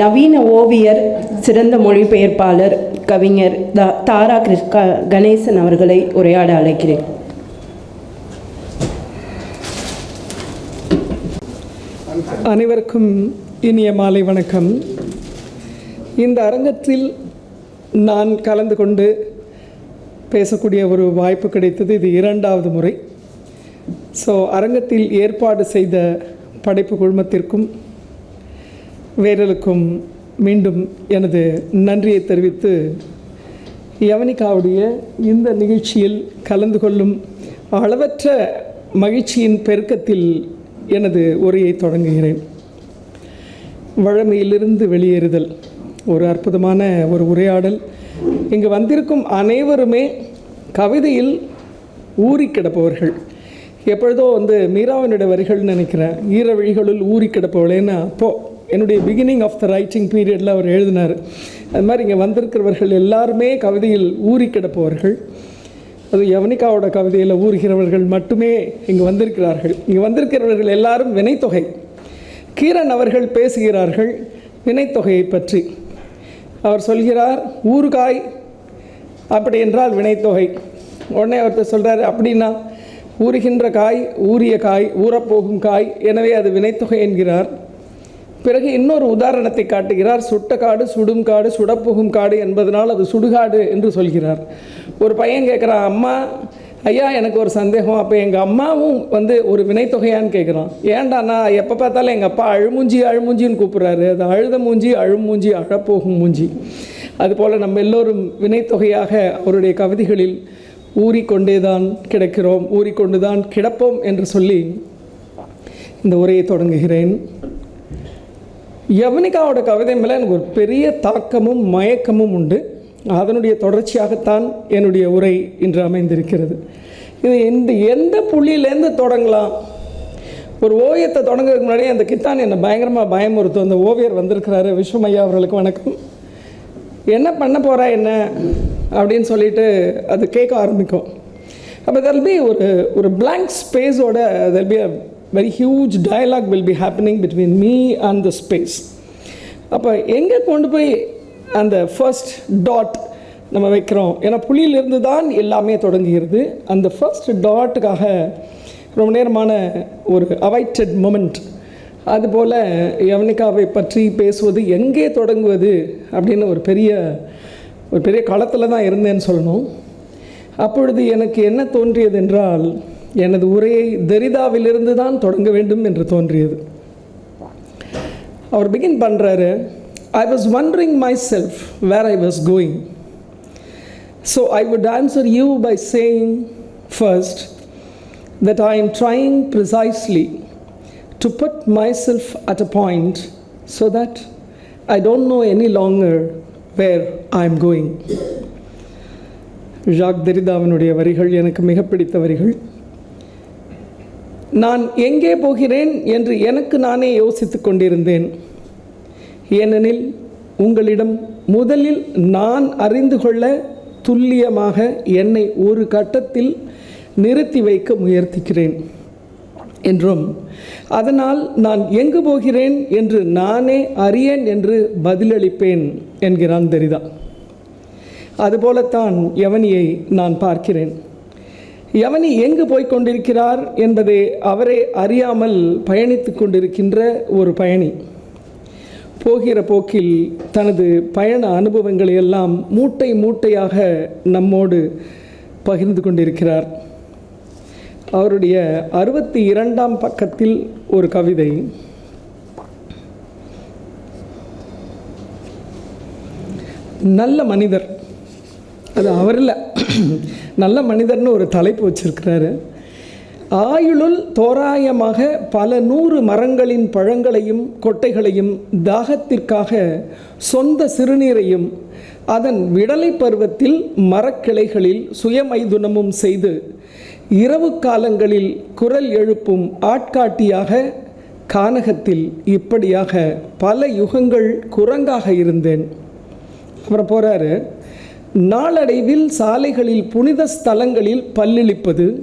நவீன ஓவியர் சிறந்த மொழிபெயர்ப்பாளர் கவிஞர் த தாரா கிருஷ் க கணேசன் அவர்களை உரையாட அழைக்கிறேன். அனைவருக்கும் இனிய மாலை வணக்கம். இந்த அரங்கத்தில் நான் கலந்து கொண்டு பேசக்கூடிய ஒரு வாய்ப்பு கிடைத்தது. இது இரண்டாவது முறை. ஸோ அரங்கத்தில் ஏற்பாடு செய்த படைப்பு குழுமத்திற்கும் வேரலுக்கும் மீண்டும் எனது நன்றியை தெரிவித்து யவனிகாவுடைய இந்த நிகழ்ச்சியில் கலந்து கொள்ளும் அளவற்ற மகிழ்ச்சியின் பெருக்கத்தில் எனது உரையை தொடங்குகிறேன். வழமையிலிருந்து வெளியேறுதல். ஒரு அற்புதமான ஒரு உரையாடல். இங்கு வந்திருக்கும் அனைவருமே கவிதையில் ஊறி கிடப்பவர்கள். எப்பொழுதோ வந்து மீராவினுடைய வரிகள்னு நினைக்கிறேன். ஈர வழிகளுள் ஊறி கிடப்பவளேன்னு அப்போது என்னுடைய பிகினிங் ஆஃப் த ரைட்டிங் பீரியடில் அவர் எழுதினார். அது மாதிரி இங்கே வந்திருக்கிறவர்கள் எல்லாருமே கவிதையில் ஊறி கிடப்பவர்கள். அது யவனிகாவோட கவிதையில் ஊறுகிறவர்கள் மட்டுமே இங்கே வந்திருக்கிறார்கள். இங்கே வந்திருக்கிறவர்கள் எல்லாரும் வினைத்தொகை. கீரன் அவர்கள் பேசுகிறார்கள் வினைத்தொகையை பற்றி. அவர் சொல்கிறார் ஊறுகாய் அப்படி என்றால் வினைத்தொகை. உடனே அவர்கிட்ட சொல்கிறார் அப்படின்னா ஊறுகின்ற காய் ஊறிய காய் ஊறப்போகும் காய் எனவே அது வினைத்தொகை என்கிறார். பிறகு இன்னொரு உதாரணத்தை காட்டுகிறார். சுட்ட காடு சுடும் காடு சுடப்போகும் காடு என்பதனால் அது சுடுகாடு என்று சொல்கிறார். ஒரு பையன் கேட்குறான் அம்மா ஐயா எனக்கு ஒரு சந்தேகம். அப்போ எங்கள் அம்மாவும் வந்து ஒரு வினைத்தொகையான்னு கேட்குறான். ஏன்டாண்ணா எப்போ பார்த்தாலும் எங்கள் அப்பா அழுமூஞ்சி அழுமூஞ்சின்னு கூப்பிட்றாரு. அது அழுத மூஞ்சி அழுமூஞ்சி அழப்போகும் மூஞ்சி. அதுபோல் நம்ம எல்லோரும் வினைத்தொகையாக அவருடைய கவிதைகளில் ஊறிக்கொண்டே தான் கிடக்கிறோம் ஊறிக்கொண்டு தான் கிடப்போம் என்று சொல்லி இந்த உரையை தொடங்குகிறேன். யவனிகாவோட கவிதை மேலே எனக்கு ஒரு பெரிய தாக்கமும் மயக்கமும் உண்டு. அதனுடைய தொடர்ச்சியாகத்தான் என்னுடைய உரை இன்று அமைந்திருக்கிறது. இது இந்த எந்த புள்ளியிலேருந்து தொடங்கலாம்? ஒரு ஓவியத்தை தொடங்குறதுக்கு முன்னாடி அந்த கித்தான் என்னை பயங்கரமாக பயமுறுத்தும். அந்த ஓவியர் வந்திருக்கிறாரு விஸ்வமையா அவர்களுக்கு வணக்கம். என்ன பண்ண போகிறா என்ன? அப்படின்னு சொல்லிட்டு அது கேட்க ஆரம்பிக்கும். அப்போ தெல் பி ஒரு ஒரு blank ஸ்பேஸோட there'll be very huge dialogue will be happening between me and the space அப்போ எங்கே கொண்டு போய் அந்த ஃபர்ஸ்ட் டாட் நம்ம வைக்கிறோம்? ஏன்னா புள்ளியிலிருந்து தான் எல்லாமே தொடங்குகிறது. அந்த ஃபர்ஸ்ட் டாட்டுக்காக ரொம்ப நேரமான ஒரு அவைட்டட் மொமெண்ட் அதுபோல் யவனிகாவை பற்றி பேசுவது எங்கே தொடங்குவது அப்படின்னு ஒரு பெரிய ஒரு பெரிய களத்தில் தான் இருந்தேன்னு சொல்லணும். அப்பொழுது எனக்கு என்ன தோன்றியது என்றால் எனது உரையை தெரிதாவிலிருந்து தான் தொடங்க வேண்டும் என்று தோன்றியது. அவர் பிகின் பண்ணுறாரு I was wondering myself where I was going so I would answer you by saying first that I am trying precisely to put myself at a point so that I don't know any longer where I am going. Jacques தரிதாவினுடைய வரிகள் எனக்கு மிக பிடித்த வரிகள். நான் எங்கே போகிறேன் என்று எனக்கு நானே யோசித்து கொண்டிருந்தேன். ஏனெனில் உங்களிடம் முதலில் நான் அறிந்து கொள்ள துல்லியமாக என்னை ஒரு கட்டத்தில் நிறுத்தி வைக்க முயற்சிக்கிறேன் என்றும் அதனால் நான் எங்கு போகிறேன் என்று நானே அறியேன் என்று பதிலளிப்பேன் என்கிறான் தெரிதா. அதுபோலத்தான் யவனியை நான் பார்க்கிறேன். யவனி எங்கு போய்க் கொண்டிருக்கிறார் என்பதை அவரே அறியாமல் பயணித்து கொண்டிருக்கின்ற ஒரு பயணி. போகிற போக்கில் தனது பயண அனுபவங்களை எல்லாம் மூட்டை மூட்டையாக நம்மோடு பகிர்ந்து கொண்டிருக்கிறார். அவருடைய அறுபத்தி இரண்டாம் பக்கத்தில் ஒரு கவிதை. நல்ல மனிதர். அது அவரில் நல்ல மனிதர்னு ஒரு தலைப்பு வச்சிருக்கிறாரு. ஆயுளுள் தோராயமாக பல நூறு மரங்களின் பழங்களையும் கொட்டைகளையும் தாகத்திற்காக சொந்த சிறுநீரையும் அதன் விடலை பருவத்தில் மரக்கிளைகளில் சுயமைதுனமும் செய்து இரவு காலங்களில் குரல் எழுப்பும் ஆட்காட்டியாக கானகத்தில் இப்படியாக பல யுகங்கள் குரங்காக இருந்தேன். அப்புறம் போகிறாரு நாளடைவில் சாலைகளில் புனித ஸ்தலங்களில் பல்லிழிப்பது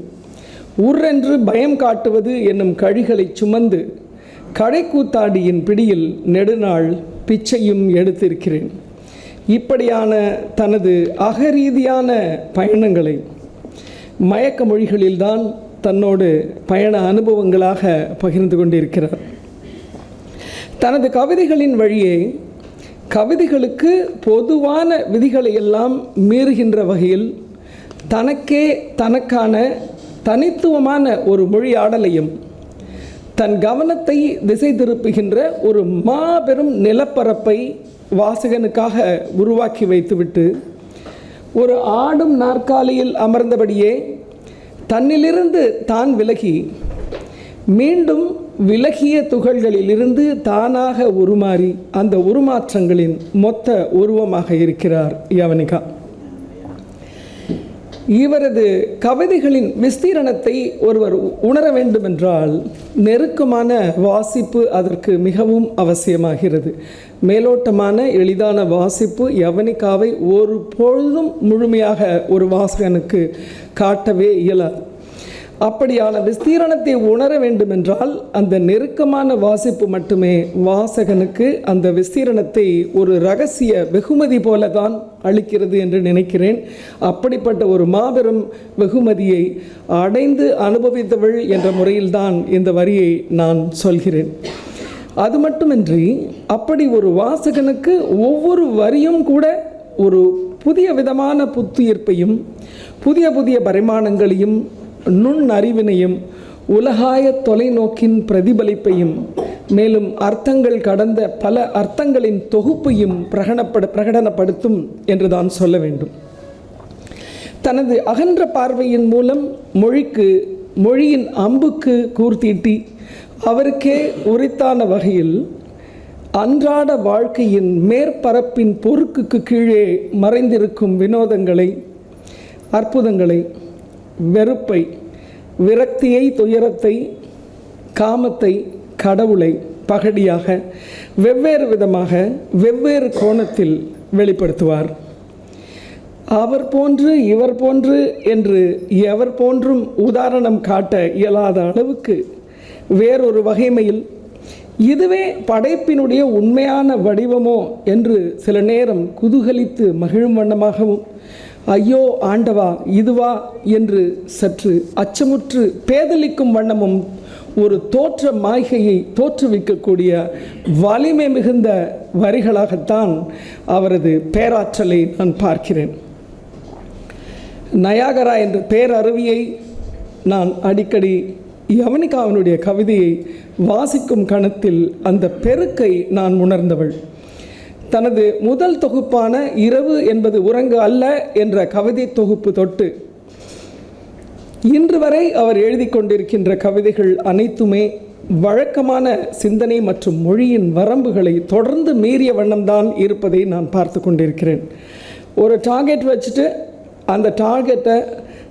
உர்ரென்று பயம் காட்டுவது என்னும் கழிகளை சுமந்து கடைக்கூத்தாடியின் பிடியில் நெடுநாள் பிச்சையும் எடுத்திருக்கிறேன். இப்படியான தனது அகரீதியான பயணங்களை மயக்க மொழிகளில்தான் தன்னோடு பயண அனுபவங்களாக பகிர்ந்து கொண்டிருக்கிறார். தனது கவிதைகளின் வழியே கவிதைகளுக்கு பொதுவான விதிகளை எல்லாம் மீறுகின்ற வகையில் தனக்கே தனக்கான தனித்துவமான ஒரு மொழியாடலையும் தன் கவனத்தை திசை திருப்புகின்ற ஒரு மாபெரும் நிலப்பரப்பை வாசகனுக்காக உருவாக்கி வைத்துவிட்டு ஒரு ஆடும் நாற்காலியில் அமர்ந்தபடியே தன்னிலிருந்து தான் விலகி மீண்டும் விலகிய துகள்களிலிருந்து தானாக உருமாறி அந்த உருமாற்றங்களின் மொத்த உருவமாக இருக்கிறார் யவனிகா. இவரது கவிதைகளின் விஸ்தீரணத்தை ஒருவர் உணர வேண்டுமென்றால் நெருக்கமான வாசிப்பு அதற்கு மிகவும் அவசியமாகிறது. மேலோட்டமான எளிதான வாசிப்பு யவனிகாவை ஒரு பொழுதும் முழுமையாக ஒரு வாசகனுக்கு காட்டவே இயலாது. அப்படியான விஸ்தீரணத்தை உணர வேண்டுமென்றால் அந்த நெருக்கமான வாசிப்பு மட்டுமே வாசகனுக்கு அந்த விஸ்தீரணத்தை ஒரு ரகசிய வெகுமதி போல தான் அளிக்கிறது என்று நினைக்கிறேன். அப்படிப்பட்ட ஒரு மாபெரும் வெகுமதியை அடைந்து அனுபவித்தவள் என்ற முறையில்தான் இந்த வரியை நான் சொல்கிறேன். அது மட்டுமின்றி அப்படி ஒரு வாசகனுக்கு ஒவ்வொரு வரியும் கூட ஒரு புதிய விதமான புத்துயிர்ப்பையும் புதிய புதிய பரிமாணங்களையும் நுண்ணறிவினையும் உலகாய தொலைநோக்கின் பிரதிபலிப்பையும் மேலும் அர்த்தங்கள் கடந்த பல அர்த்தங்களின் தொகுப்பையும் பிரகடனப்பட பிரகடனப்படுத்தும் என்று தான் சொல்ல வேண்டும். தனது அகன்ற பார்வையின் மூலம் மொழிக்கு மொழியின் அம்புக்கு கூர்த்தீட்டி அவருக்கே உரித்தான வகையில் அன்றாட வாழ்க்கையின் மேற்பரப்பின் பொறுக்குக்கு கீழே மறைந்திருக்கும் வினோதங்களை அற்புதங்களை வெறுப்பை விரக்தியை துயரத்தை காமத்தை கடவுளை பகடியாக வெவ்வேறு விதமாக வெவ்வேறு கோணத்தில் வெளிப்படுத்துவார். அவர் போன்று இவர் போன்று என்று எவர் போன்றும் உதாரணம் காட்ட இயலாத அளவுக்கு வேறொரு வகைமையில் இதுவே படைப்பினுடைய உண்மையான வடிவமோ என்று சில நேரம் குதூகலித்து மகிழும் வண்ணமாகவும் ஐயோ ஆண்டவா இதுவா? என்று சற்று அச்சமுற்று பேதலிக்கும் வண்ணமும் ஒரு தோற்ற மாய்கையை தோற்றுவிக்கக்கூடிய வலிமை மிகுந்த வரிகளாகத்தான் அவரது பேராற்றலை நான் பார்க்கிறேன். நயாகரா என்ற பேரருவியை நான் அடிக்கடி யவனிகாவினுடைய கவிதையை வாசிக்கும் கணத்தில் அந்த பெருக்கை நான் உணர்ந்தவள். தனது முதல் தொகுப்பான இரவு என்பது உறங்கு அல்ல என்ற கவிதை தொகுப்பு தொட்டு இன்று வரை அவர் எழுதி கொண்டிருக்கின்ற கவிதைகள் அனைத்துமே வழக்கமான சிந்தனை மற்றும் மொழியின் வரம்புகளை தொடர்ந்து மீறிய வண்ணம்தான் இருப்பதை நான் பார்த்து கொண்டிருக்கிறேன். ஒரு டார்கெட் வச்சுட்டு அந்த டார்கெட்டை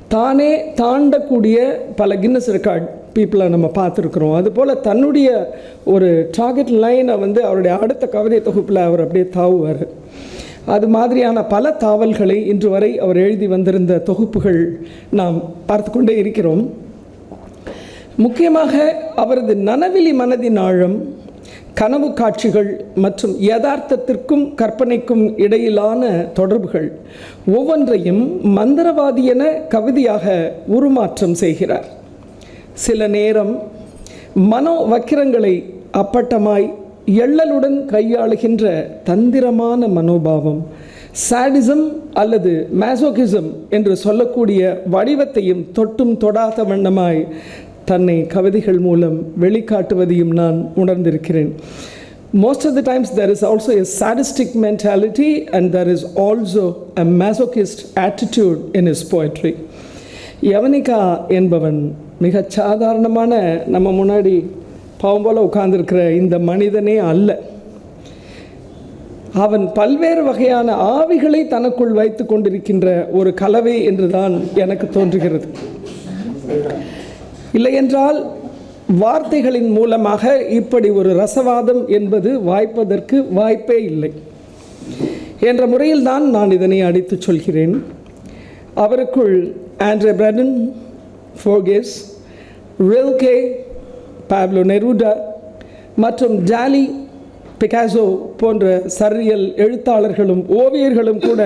தானே தாண்டக்கூடிய பல கின்னஸ் ரெக்கார்ட் பீப்புளை நம்ம பார்த்துருக்குறோம். அதுபோல் தன்னுடைய ஒரு டார்கெட் லைனை வந்து அவருடைய அடுத்த கவிதை தொகுப்பில் அவர் அப்படியே தாவுவார். அது மாதிரியான பல தாவல்களை இன்று வரை அவர் எழுதி வந்திருந்த தொகுப்புகள் நாம் பார்த்து கொண்டே இருக்கிறோம். முக்கியமாக அவரது நனவிலி மனதின் ஆழம் கனவு காட்சிகள் மற்றும் யதார்த்தத்திற்கும் கற்பனைக்கும் இடையிலான தொடர்புகள் ஒவ்வொன்றையும் மந்திரவாதி என கவிதையாக உருமாற்றம் செய்கிறார். சில நேரம் மனோ வக்கிரங்களை அப்பட்டமாய் எள்ளலுடன் கையாளுகின்ற தந்திரமான மனோபாவம் சாடிசம் அல்லது மேசோகிசம் என்று சொல்லக்கூடிய வடிவத்தையும் தொட்டும் தொடாத வண்ணமாய் தன்னை கவிதைகள் மூலம் வெளிக்காட்டுவதையும் நான் உணர்ந்திருக்கிறேன். Most of the times there is also a sadistic mentality and there is also a masochist attitude in is poetry Yavanika என்பவன் மிக சாதாரணமான நம்ம முன்னாடி பாவம் போல் உட்கார்ந்துருக்கிற இந்த மனிதனே அல்ல. அவன் பல்வேறு வகையான ஆவிகளை தனக்குள் வைத்து கொண்டிருக்கின்ற ஒரு கலவை என்றுதான் எனக்கு தோன்றுகிறது. இல்லையென்றால் வார்த்தைகளின் மூலமாக இப்படி ஒரு ரசவாதம் என்பது வாய்ப்பதற்கு வாய்ப்பே இல்லை. என்ற முறையில் தான் நான் இதனை அடித்துச் சொல்கிறேன். அவருக்குள் ஆண்ட்ரே பிரடன் ஃபோகேஸ் ரில்கே பாப்லோ நெருடா மற்றும் ஜாலி பிகாசோ போன்ற சரியல் எழுத்தாளர்களும் ஓவியர்களும் கூட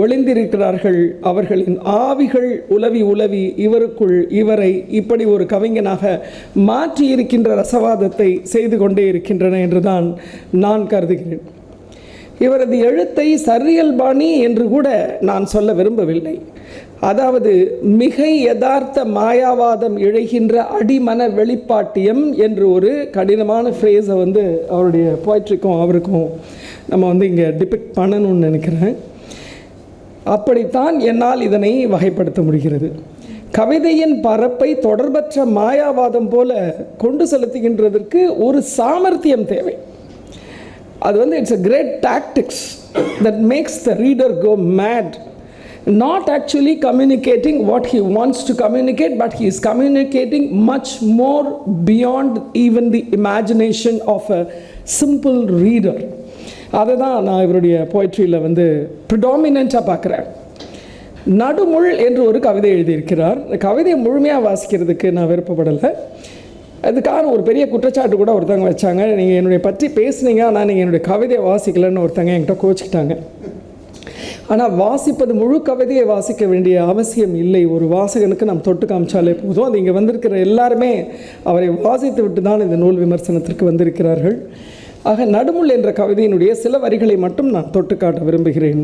ஒளிந்திருக்கிறார்கள். அவர்களின் ஆவிகள் உலவி உலவி இவருக்குள் இவரை இப்படி ஒரு கவிஞனாக மாற்றி இருக்கின்ற ரசவாதத்தை செய்து கொண்டே இருக்கின்றன என்றுதான் நான் கருதுகிறேன். இவரது எழுத்தை சரியல் பாணி என்று கூட நான் சொல்ல விரும்பவில்லை. அதாவது மிகை யதார்த்த மாயாவாதம் இழைகின்ற அடிமன வெளிப்பாட்டியம் என்று ஒரு கடினமான ஃப்ரேஸை வந்து அவருடைய போய்ட்ரிக்கும் அவருக்கும் நம்ம வந்து இங்கே டிபிக்ட் பண்ணணும்னு நினைக்கிறேன். அப்படித்தான் என்னால் இதனை வகைப்படுத்த முடிகிறது. கவிதையின் பரப்பை தொடர்பற்ற மாயாவாதம் போல கொண்டு செலுத்துகின்றதற்கு ஒரு சாமர்த்தியம் தேவை. அது வந்து it's a great tactics that makes the reader go mad not actually communicating what he wants to communicate but he is communicating much more beyond even the imagination of a simple reader அதை தான் நான் இவருடைய போய்ட்ரியில் வந்து ப்ரிடாமினண்ட்டாக பார்க்குறேன். நடுமுள் என்று ஒரு கவிதை எழுதியிருக்கிறார். கவிதையை முழுமையாக வாசிக்கிறதுக்கு நான் விருப்பப்படலை. அதுக்கான ஒரு பெரிய குற்றச்சாட்டு கூட ஒருத்தவங்க வச்சாங்க. நீங்கள் என்னுடைய பற்றி பேசுனீங்க ஆனால் நீங்கள் என்னுடைய கவிதையை வாசிக்கலைன்னு ஒருத்தங்க என்கிட்ட கோச்சிக்கிட்டாங்க. ஆனால் வாசிப்பது முழு கவிதையை வாசிக்க வேண்டிய அவசியம் இல்லை. ஒரு வாசகனுக்கு நாம் தொட்டு காமிச்சாலே போதும். அது இங்கே வந்திருக்கிற எல்லாருமே அவரை வாசித்து விட்டு தான் இந்த நூல் விமர்சனத்திற்கு வந்திருக்கிறார்கள். ஆக நடுமுள் என்ற கவிதையினுடைய சில வரிகளை மட்டும் நான் தொட்டு காட்ட விரும்புகிறேன்.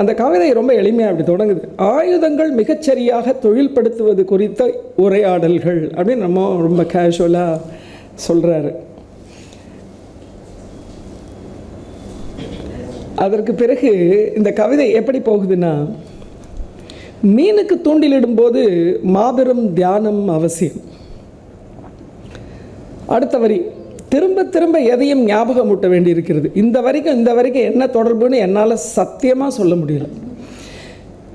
அந்த கவிதை ரொம்ப எளிமையாக அப்படி தொடங்குது. ஆயுதங்கள் மிகச்சரியாக தொழில்படுத்துவது குறித்த உரையாடல்கள் அப்படின்னு நம்ம ரொம்ப கேஷுவலாக சொல்கிறாரு அதற்கு பிறகு இந்த கவிதை எப்படி போகுதுன்னா மீனுக்கு தூண்டிலிடும்போது மாபெரும் தியானம் அவசியம். அடுத்த வரி திரும்ப திரும்ப எதையும் ஞாபகம் ஊட்ட வேண்டியிருக்கிறது. இந்த வரைக்கும் இந்த வரைக்கும் என்ன தொடர்புன்னு என்னால் சத்தியமாக சொல்ல முடியல.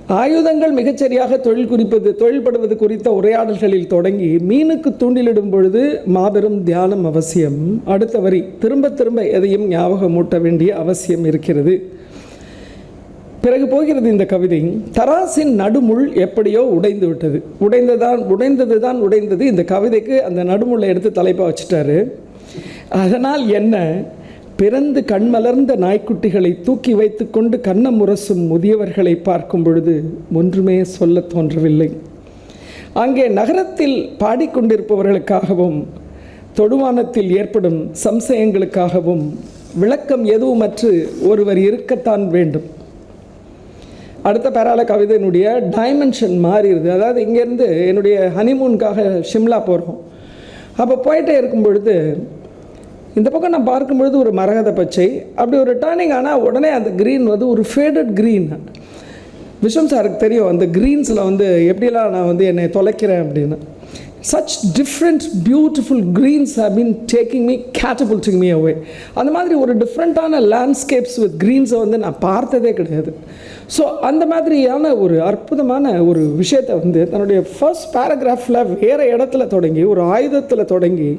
ஆயுதங்கள் மிகச்சரியாக தொழில் குறிப்பது தொழில்படுவது குறித்த உரையாடல்களில் தொடங்கி மீனுக்கு தூண்டிலிடும் பொழுது மாபெரும் தியானம் அவசியம். அடுத்த வரி திரும்ப திரும்ப எதையும் ஞாபகமூட்ட வேண்டிய அவசியம் இருக்கிறது. பிறகு போகிறது இந்த கவிதை தராசின் நடுமுள் எப்படியோ உடைந்து விட்டது. உடைந்ததான் உடைந்தது தான் உடைந்தது. இந்த கவிதைக்கு அந்த நடுமுள்ளை எடுத்து தலைப்பாக வச்சுட்டாரு. அதனால் என்ன? பிறந்து கண்மலர்ந்த நாய்க்குட்டிகளை தூக்கி வைத்துக்கொண்டு கன்னம் முரசும் முதியவர்களை பார்க்கும் பொழுது ஒன்றுமே சொல்லத் தோன்றவில்லை. அங்கே நகரத்தில் பாடிக்கொண்டிருப்பவர்களுக்காகவும் தொடுவானத்தில் ஏற்படும் சம்சயங்களுக்காகவும் விளக்கம் எதுவுமற்று ஒருவர் இருக்கத்தான் வேண்டும். அடுத்த பேரால கவிதையினுடைய டைமென்ஷன் மாறிடுது. அதாவது இங்கேருந்து என்னுடைய ஹனிமூனுக்காக ஷிம்லா போகிறோம் அப்போ போயிட்டே இருக்கும் பொழுது இந்த பக்கம் நான் பார்க்கும் பொழுது ஒரு மரகத பச்சை அப்படி ஒரு டேர்னிங் ஆனால் உடனே அந்த க்ரீன் வந்து ஒரு ஃபேடட் க்ரீன் விஷம் சாருக்கு தெரியும் அந்த க்ரீன்ஸில் வந்து எப்படிலாம் நான் வந்து என்னை தொலைக்கிறேன் அப்படின்னு. Such different beautiful greens have been taking me catapulting me away அந்த மாதிரி ஒரு டிஃப்ரெண்ட்டான லேண்ட்ஸ்கேப்ஸ் வித் க்ரீன்ஸை வந்து நான் பார்த்ததே கிடையாது. ஸோ அந்த மாதிரியான ஒரு அற்புதமான ஒரு விஷயத்தை வந்து தன்னுடைய ஃபர்ஸ்ட் பேராகிராஃபில் வேறு இடத்துல தொடங்கி ஒரு ஆயுதத்தில் தொடங்கி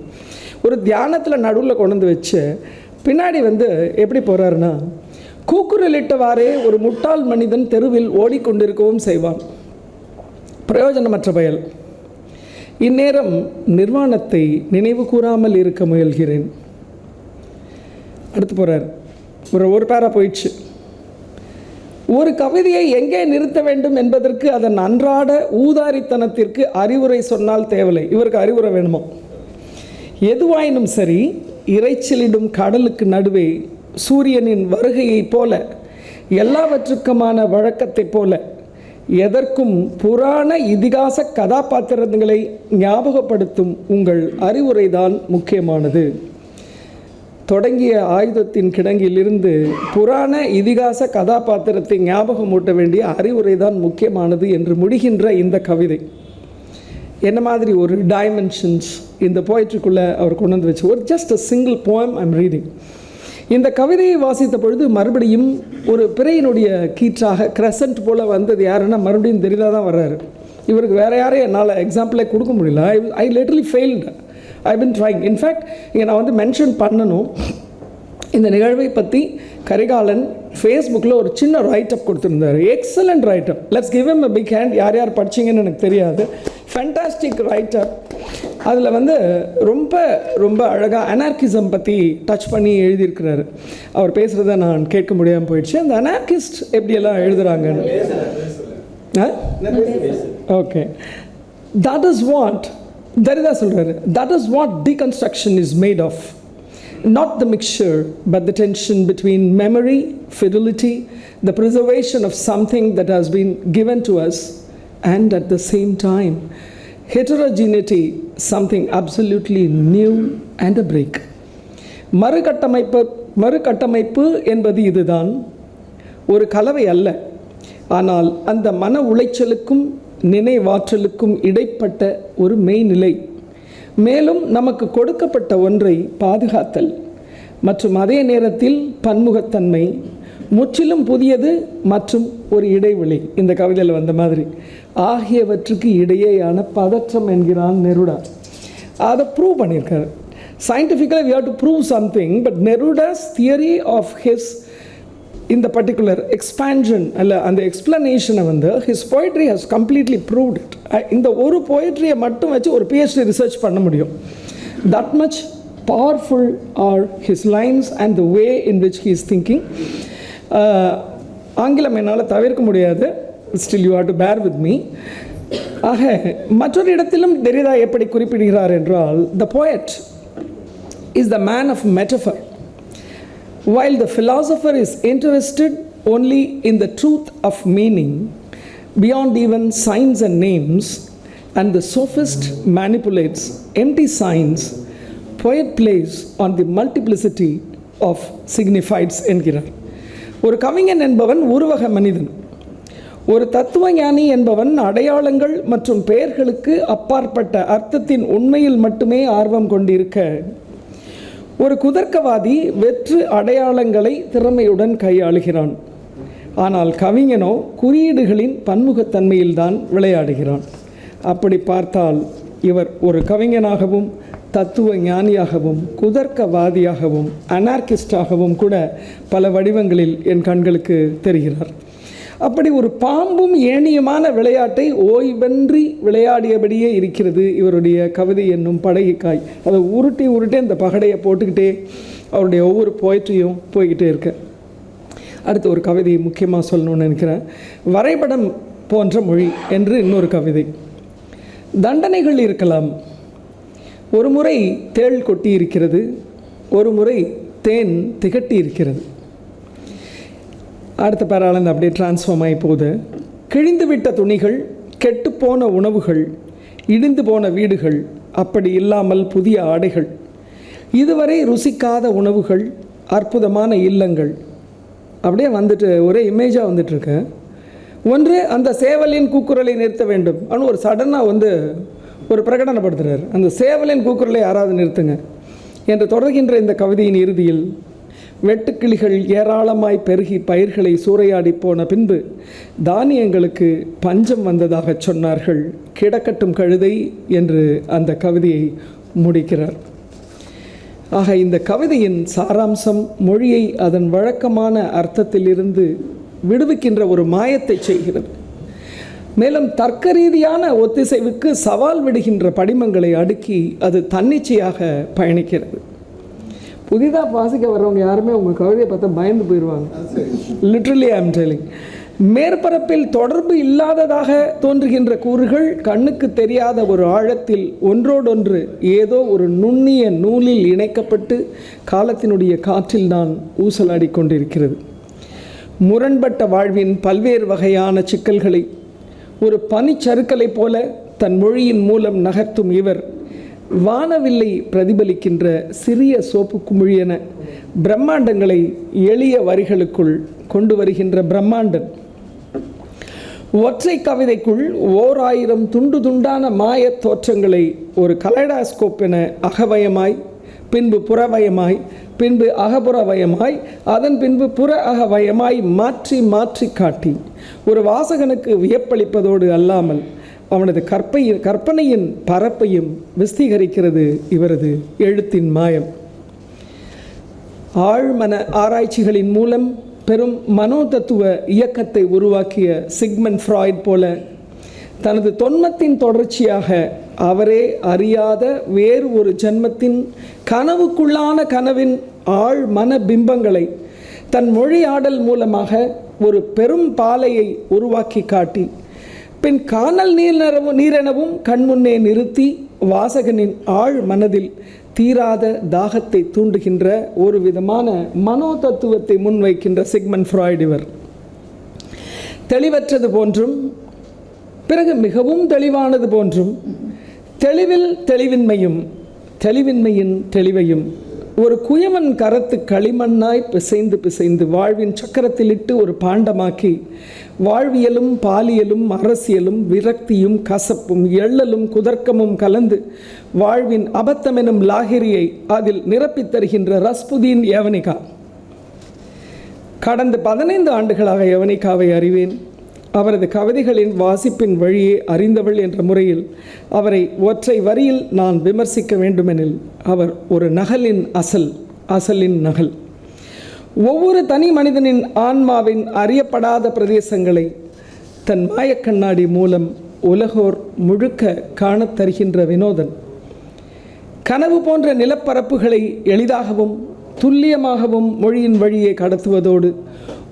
ஒரு தியானத்தில் நடுவில் கொண்டு வந்து வச்சு பின்னாடி வந்து எப்படி போகிறாருன்னா கூக்குரலிட்டவாறே ஒரு முட்டாள் மனிதன் தெருவில் ஓடிக்கொண்டிருக்கவும் செய்வான். பிரயோஜனமற்ற பயல் இந்நேரம் நிர்வாணத்தை நினைவு கூறாமல் இருக்க முயல்கிறேன். அடுத்து போகிறார் ஒரு ஒரு பேரா போயிடுச்சு. ஒரு கவிதையை எங்கே நிறுத்த வேண்டும் என்பதற்கு அதன் அன்றாட ஊதாரித்தனத்திற்கு அறிவுரை சொன்னால் தேவையில்லை. இவருக்கு அறிவுரை வேணுமோ? எதுவாயினும் சரி இறைச்சலிடும் கடலுக்கு நடுவே சூரியனின் வருகையைப் போல எல்லாவற்றுக்குமான வழக்கத்தைப் போல எதற்கும் புராண இதிகாச கதாபாத்திரங்களை ஞாபகப்படுத்தும் உங்கள் அறிவுரைதான் முக்கியமானது. தொடங்கிய ஆயுதத்தின் கிடங்கிலிருந்து புராண இதிகாச கதாபாத்திரத்தை ஞாபகமூட்ட வேண்டிய அறிவுரை தான் முக்கியமானது என்று முடிகின்ற இந்த கவிதை. என்ன மாதிரி ஒரு டைமென்ஷன்ஸ் இந்த போயிட்ரிக்குள்ளே அவர் கொண்டு வந்து வச்சு ஒரு just a single poem I'm reading இந்த கவிதையை வாசித்த பொழுது மறுபடியும் ஒரு பிறையினுடைய கீற்றாக கிரசன்ட் போல் வந்தது யாருன்னா மறுபடியும் தெரிதா தான் வர்றாரு. இவருக்கு வேறு யாரையும் என்னால் எக்ஸாம்பிளே கொடுக்க முடியல. I I literally failed I been trying in fact இங்கே நான் வந்து மென்ஷன் பண்ணணும். இந்த நிகழ்வை பற்றி கரிகாலன் ஃபேஸ்புக்கில் ஒரு சின்ன ரைட் அப் கொடுத்துருந்தாரு. Excellent write up let's give em a big hand யார் யார் படிச்சீங்கன்னு எனக்கு தெரியாது. ஃபேண்டாஸ்டிக் ரைட் அப் அதில் வந்து ரொம்ப ரொம்ப அழகாக அனார்கிசம் பற்றி டச் பண்ணி எழுதியிருக்கிறாரு. அவர் பேசுகிறத நான் கேட்க முடியாமல் போயிடுச்சு. அந்த அனார்கிஸ்ட் எப்படியெல்லாம் எழுதுகிறாங்கன்னு okay that is what Derrida சொல்கிறாரு that is what deconstruction is made of not the mixture, but the tension between memory, fidelity, the preservation of something that has been given to us, and at the same time, heterogeneity, something absolutely new and a break. மறுகட்டமைப்பு மறுகட்டமைப்பு என்பது இதுதான் ஒரு கலவை அல்ல ஆனால் அந்த மன உளைச்சலுக்கும் நினைவாற்றலுக்கும் இடைப்பட்ட ஒரு மெய்நிலை. மேலும் நமக்கு கொடுக்கப்பட்ட ஒன்றை பாதுகாத்தல். மற்றும் அதே நேரத்தில் பன்முகத்தன்மை முற்றிலும் புதியது மற்றும் ஒரு இடைவெளி. இந்த கவிதையில் வந்த மாதிரி ஆகியவற்றுக்கு இடையேயான பதற்றம் என்கிறான் நெருடா. அதை ப்ரூவ் பண்ணியிருக்காரு. சயின்டிஃபிக்கலாக we have to prove something but Neruda's theory of his இந்த பர்டிகுலர் எக்ஸ்பான்ஷன் அல்ல அந்த எக்ஸ்பிளனேஷனை வந்து his poetry has completely proved it இந்த ஒரு போய்ட்ரியை மட்டும் வச்சு ஒரு பிஹெச்டி ரிசர்ச் பண்ண முடியும். That much powerful are his lines and the way in which he is thinking ஆங்கிலம் என்னால் தவிர்க்க முடியாது. Still you have to bear with me ஆக மற்றொரு இடத்திலும் தெரிதா எப்படி குறிப்பிடுகிறார் என்றால் the poet is the man of metaphor while the philosopher is interested only in the truth of meaning, beyond even signs and names, and the sophist manipulates empty signs, poet plays on the multiplicity of signifieds என்கிறார் ஒரு கவிஞன் என்பவன் உருவக மனிதன் ஒரு தத்துவ ஞானி என்பவன் அடையாளங்கள் மற்றும் பெயர்களுக்கு அப்பாற்பட்ட அர்த்தத்தின் உண்மையில் மட்டுமே ஆர்வம் கொண்டிருக்க ஒரு குதர்க்கவாதி வெற்று அடையாளங்களை திறமையுடன் கையாளுகிறான். ஆனால் கவிஞனோ குறியீடுகளின் பன்முகத்தன்மையில்தான் விளையாடுகிறான். அப்படி பார்த்தால் இவர் ஒரு கவிஞனாகவும் தத்துவ ஞானியாகவும் குதர்க்கவாதியாகவும் அனார்கிஸ்டாகவும் கூட பல வடிவங்களில் என் கண்களுக்கு தெரிகிறார். அப்படி ஒரு பாம்பும் ஏணியுமான விளையாட்டை ஓய்வென்றி விளையாடியபடியே இருக்கிறது இவருடைய கவிதை என்னும் படகிக்காய். அதை உருட்டி உருட்டி அந்த பகடையை போட்டுக்கிட்டே அவருடைய ஒவ்வொரு போயிட்ரியும் போய்கிட்டே இருக்க. அடுத்து ஒரு கவிதையை முக்கியமாக சொல்லணும்னு நினைக்கிறேன். வரைபடம் போன்ற மொழி என்று இன்னொரு கவிதை. தண்டனைகள் இருக்கலாம். ஒரு முறை தேள் கொட்டி இருக்கிறது ஒரு முறை தேன் திகட்டி இருக்கிறது அடுத்த பேராலேருந்து அப்படியே டிரான்ஸ்ஃபார்ம் ஆகி போகுது. கிழிந்து விட்ட துணிகள் கெட்டுப்போன உணவுகள் இடிந்து போன வீடுகள் அப்படி இல்லாமல் புதிய ஆடைகள். இதுவரை ருசிக்காத உணவுகள் அற்புதமான இல்லங்கள். அப்படியே வந்துட்டு ஒரே இமேஜாக வந்துட்டுருக்கு. ஒன்று அந்த சேவலின் கூக்குரலை நிறுத்த வேண்டும். ஆனால் ஒரு சடனாக வந்து ஒரு பிரகடனப்படுத்துகிறார் அந்த சேவலின் கூக்குரலை யாராவது நிறுத்துங்க. என்று தொடர்கின்ற இந்த கவிதையின் இறுதியில் வெட்டுக்கிளிகள் ஏராளமாய் பெருகி பயிர்களை சூறையாடி போன பின்பு தானியங்களுக்கு பஞ்சம் வந்ததாக சொன்னார்கள். கிடக்கட்டும் கழுதை என்று அந்த கவிதையை முடிக்கிறார். ஆக இந்த கவிதையின் சாராம்சம் மொழியை அதன் வழக்கமான அர்த்தத்திலிருந்து விடுவிக்கின்ற ஒரு மாயத்தை செய்கிறது. மேலும் தர்க்க ரீதியான ஒத்திசைவுக்கு சவால் விடுகின்ற படிமங்களை அடுக்கி அது தன்னிச்சையாக பயணிக்கிறது. புதிதாக வாசிக்க வர்றவங்க யாருமே உங்கள் கவிதையை பார்த்தா பயந்து போயிடுவாங்க. லிட்ரலி ஐம் டெலிங் மேற்பரப்பில் தொடர்பு இல்லாததாக தோன்றுகின்ற கூறுகள் கண்ணுக்கு தெரியாத ஒரு ஆழத்தில் ஒன்றோடொன்று ஏதோ ஒரு நுண்ணிய நூலில் இணைக்கப்பட்டு காலத்தினுடைய காற்றில் நான் ஊசலாடி கொண்டிருக்கிறது. முரண்பட்ட வாழ்வின் பல்வேறு வகையான சிக்கல்களை ஒரு பனிச்சறுக்கலைப் போல தன் மொழியின் மூலம் நகர்த்தும் இவர் வானவில்லை பிரதிபலிக்கின்ற சிறிய சோப்பு குமிழியன பிரம்மாண்டங்களை எளிய வரிகளுக்குள் கொண்டு வருகின்ற பிரம்மாண்டன். ஒற்றை கவிதைக்குள் ஓர் ஆயிரம் துண்டு துண்டான மாயத் தோற்றங்களை ஒரு கலைடாஸ்கோப் என அகவயமாய் பின்பு புறவயமாய் பின்பு அகபுறவயமாய் அதன் பின்பு புற அகவயமாய் மாற்றி மாற்றி காட்டி ஒரு வாசகனுக்கு வியப்பளிப்பதோடு அல்லாமல் அவனது கற்பையின் கற்பனையின் பரப்பையும் விஸ்தீகரிக்கிறது இவரது எழுத்தின் மாயம். ஆழ்மன ஆராய்ச்சிகளின் மூலம் பெரும் மனோதத்துவ இயக்கத்தை உருவாக்கிய சிக்மன் ஃப்ராய்ட் போல தனது தொன்மத்தின் தொடர்ச்சியாக அவரே அறியாத வேறு ஒரு ஜென்மத்தின் கனவுக்குள்ளான கனவின் ஆழ் மன பிம்பங்களை தன் மொழியாடல் மூலமாக ஒரு பெரும் பாலையை உருவாக்கி காட்டி பின் காணல் நீர் நிறவும் நீரெனவும் கண்முன்னே நிறுத்தி வாசகனின் ஆழ் மனதில் தீராத தாகத்தை தூண்டுகின்ற ஒரு விதமான மனோ தத்துவத்தை முன்வைக்கின்ற சிக்மன் ஃப்ராய்ட் இவர். தெளிவற்றது போன்றும் பிறகு மிகவும் தெளிவானது போன்றும் தெளிவில் தெளிவின்மையும் தெளிவின்மையின் தெளிவையும் ஒரு குயவன் கரத்து களிமண்ணாய் பிசைந்து பிசைந்து வாழ்வின் சக்கரத்தில் இட்டு ஒரு பாண்டமாக்கி வாழ்வியலும் பாலியலும் அரசியலும் விரக்தியும் கசப்பும் எள்ளலும் குதர்க்கமும் கலந்து வாழ்வின் அபத்தமெனும் லாகிரியை அதில் நிரப்பித் தருகின்ற ரஸ்புதீன் யவனிகா. கடந்த பதினைந்து ஆண்டுகளாக யவனிகாவை அறிவேன். அவரது கவிதைகளின் வாசிப்பின் வழியே அறிந்தவள் என்ற முறையில் அவரை ஒற்றை வரியில் நான் விமர்சிக்க வேண்டுமெனில் அவர் ஒரு நகலின் அசல் அசலின் நகல். ஒவ்வொரு தனி மனிதனின் ஆன்மாவின் அறியப்படாத பிரதேசங்களை தன் மாயக்கண்ணாடி மூலம் உலகோர் முழுக்க காணத் தருகின்ற வினோதன். கனவு போன்ற நிலப்பரப்புகளை எளிதாகவும் துல்லியமாகவும் மொழியின் வழியே கடத்துவதோடு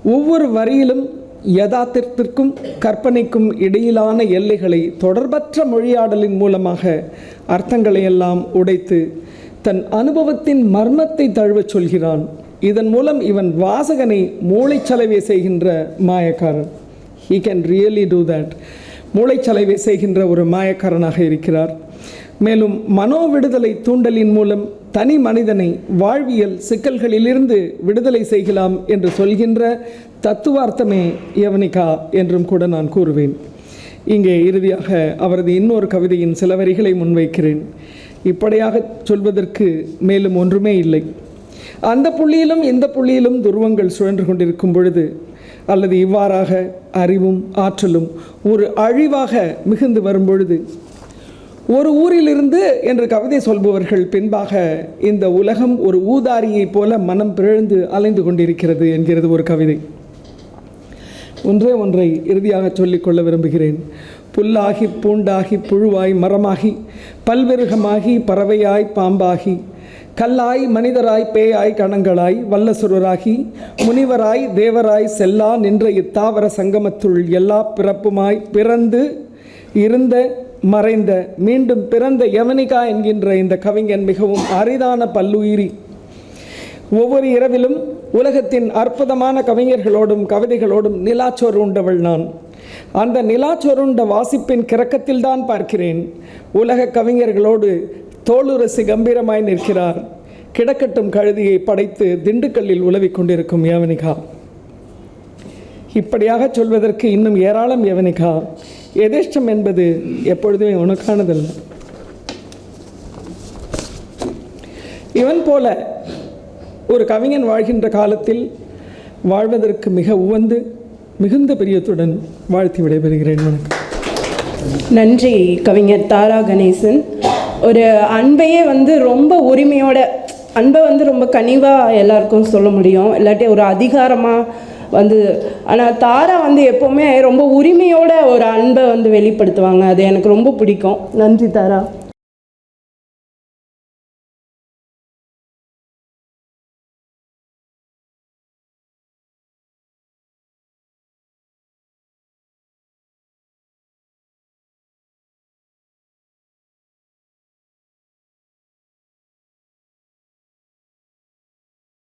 ஒவ்வொரு வரியிலும் யதார்த்தத்திற்கும் கற்பனைக்கும் இடையிலான எல்லைகளை தொடர்பற்ற மொழியாடலின் மூலமாக அர்த்தங்களை எல்லாம் உடைத்து தன் அனுபவத்தின் மர்மத்தை தழுவச் சொல்கிறான். இதன் மூலம் இவன் வாசகனை மூளைச்சலவை செய்கின்ற மாயக்காரன். He can really do that மூளைச்சலவை செய்கின்ற ஒரு மாயக்காரனாக இருக்கிறார். மேலும் மனோ விடுதலை தூண்டலின் மூலம் தனி மனிதனை வாழ்வியல் சிக்கல்களிலிருந்து விடுதலை செய்யலாம் என்று சொல்கின்ற தத்துவார்த்தமே யவனிகா என்றும் கூட நான் கூறுவேன். இங்கே இறுதியாக அவரது இன்னொரு கவிதையின் சில வரிகளை முன்வைக்கிறேன். இப்படியாக சொல்வதற்கு மேலும் ஒன்றுமே இல்லை. அந்த புள்ளியிலும் இந்த புள்ளியிலும் துருவங்கள் சுழன்று கொண்டிருக்கும் பொழுது அல்லது இவ்வாறாக அறிவும் ஆற்றலும் ஒரு அழிவாக மிகுந்து வரும் பொழுது ஒரு ஊரிலிருந்து என்று கவிதை சொல்பவர்கள் பின்பாக இந்த உலகம் ஒரு ஊதாரியைப் போல மனம் பிறழ்ந்து அலைந்து கொண்டிருக்கிறது என்கிறது ஒரு கவிதை. ஒன்றே ஒன்றை இறுதியாக சொல்லிக்கொள்ள விரும்புகிறேன். புல்லாகி பூண்டாகி புழுவாய் மரமாகி பல்விருகமாகி பறவையாய் பாம்பாகி கல்லாய் மனிதராய் பேயாய் கணங்களாய் வல்லசுரராகி முனிவராய் தேவராய் செல்லா நின்ற இத்தாவர சங்கமத்துள் எல்லா பிறப்புமாய் பிறந்து இருந்த மறைந்த மீண்டும் பிறந்த யவனிகா என்கின்ற இந்த கவிஞன் மிகவும் அரிதான பல்லுயிரி. ஒவ்வொரு இரவிலும் உலகத்தின் அற்புதமான கவிஞர்களோடும் கவிதைகளோடும் நிலாச்சோர் உண்டவள் நான். அந்த நிலாச்சொருண்ட வாசிப்பின் கிறக்கத்தில்தான் பார்க்கிறேன். உலக கவிஞர்களோடு தோளுரசி கம்பீரமாய் நிற்கிறார். கிடக்கட்டும் கழுதியை படைத்து திண்டுக்கல்லில் உலவிக் கொண்டிருக்கும் யவனிகா. இப்படியாக சொல்வதற்கு இன்னும் ஏராளம் யவனிகா. எதேஷ்டம் என்பது எப்பொழுதுமே உனக்கானதல்ல. இவன் போல ஒரு கவிஞன் வாழ்கின்ற காலத்தில் வாழ்வதற்கு மிக உவந்து மிகுந்த பிரியத்துடன் வாழ்த்தி விடைபெறுகிறேன். வணக்கம். நன்றி கவிஞர் தாரா கணேசன். ஒரு அன்பையே வந்து ரொம்ப உரிமையோட அன்பை வந்து ரொம்ப கனிவாக எல்லாருக்கும் சொல்ல முடியும். இல்லாட்டி ஒரு அதிகாரமாக வந்து ஆனால் தாரா வந்து எப்போவுமே ரொம்ப உரிமையோட ஒரு அன்பை வந்து வெளிப்படுத்துவாங்க. அது எனக்கு ரொம்ப பிடிக்கும். நன்றி தாரா.